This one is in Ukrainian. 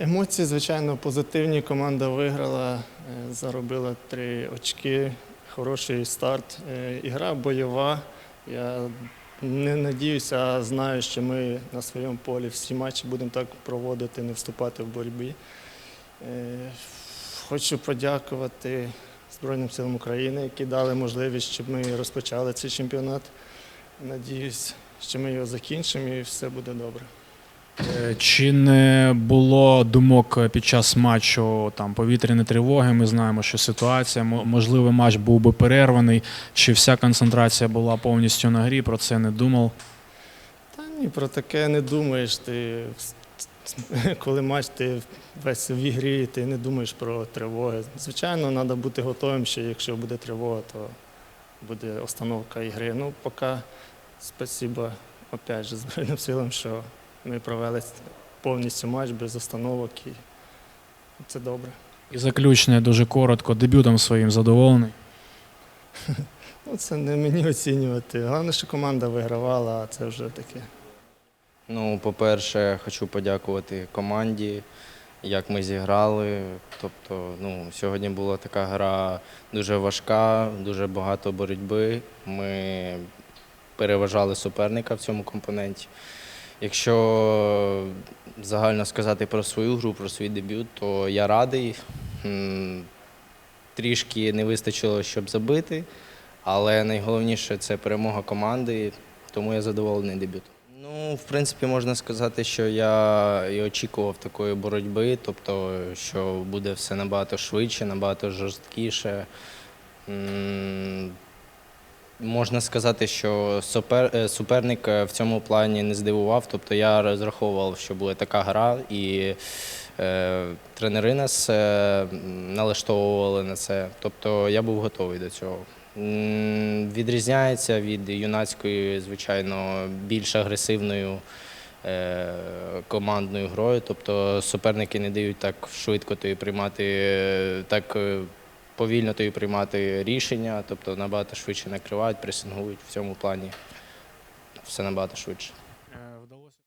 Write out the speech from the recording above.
Емоції, звичайно, позитивні. Команда виграла, е, заробила три очки, хороший старт. Е, Ігра бойова. Я не надіюся, а знаю, що ми на своєму полі всі матчі будемо так проводити, не вступати в боротьбі. Е, Хочу подякувати Збройним силам України, які дали можливість, щоб ми розпочали цей чемпіонат. Надіюсь, що ми його закінчимо і все буде добре. Е, Чи не було думок під час матчу там повітряні тривоги? Ми знаємо, що ситуація, можливо, матч був би перерваний, чи вся концентрація була повністю на грі, про це не думав. Та ні, про таке не думаєш. Ти коли матч, ти весь в ігрі, ти не думаєш про тривоги. Звичайно, треба бути готовим, що якщо буде тривога, то буде остановка ігри. Ну, поки спасибо, опять же, Збройним силам, що ми провели повністю матч без остановок і це добре. І заключне дуже коротко, дебютом своїм задоволений. Ну, це не мені оцінювати. Головне, що команда вигравала, а це вже таке. Ну, по-перше, хочу подякувати команді, як ми зіграли. Тобто, ну, сьогодні була така гра дуже важка, дуже багато боротьби. Ми переважали суперника в цьому компоненті. Якщо загально сказати про свою гру, про свій дебют, то я радий. Трішки не вистачило, щоб забити, але найголовніше це перемога команди, тому я задоволений дебютом. Ну, в принципі, можна сказати, що я і очікував такої боротьби, тобто, що буде все набагато швидше, набагато жорсткіше. Можна сказати, що супер, е, суперник е, в цьому плані не здивував. Тобто я розраховував, що буде така гра, і е, тренери нас е, налаштовували на це. Тобто я був готовий до цього. Відрізняється від юнацької, звичайно, більш агресивною е, командною грою. Тобто суперники не дають так швидко тобі приймати, е, так повільно тобі приймати рішення, тобто набагато швидше накривають, пресингують в цьому плані. Все набагато швидше.